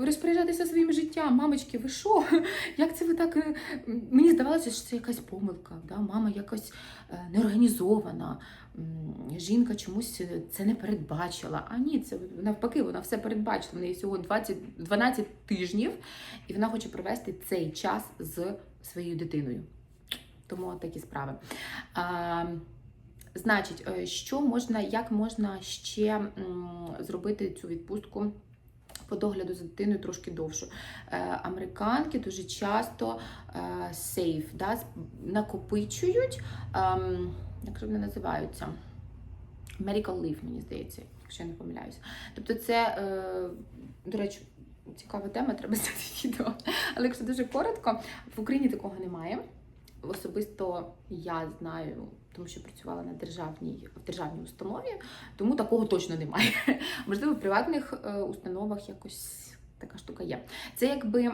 розпоряджатися своїм життям. Мамочки, ви що? Як це ви так? е, Мені здавалося, що це якась помилка. Да? Мама якось е, неорганізована. Жінка чомусь е, це не передбачила. А ні, це навпаки, вона все передбачила. В неї всього 20, 12 тижнів, і вона хоче провести цей час з своєю дитиною. Тому такі справи. А, значить, е, що можна, як можна ще зробити цю відпустку по догляду за дитиною трошки довшу? Е, американки дуже часто сейф, да, накопичують, ем, як же вони називаються? Medical leave, мені здається, якщо я не помиляюся. Тобто, це, е, до речі, цікава тема, треба зняти відео. Але якщо дуже коротко, в Україні такого немає. Особисто я знаю, тому що працювала на державній в державній установі, тому такого точно немає. Можливо, в приватних е, установах якось така штука є. Це якби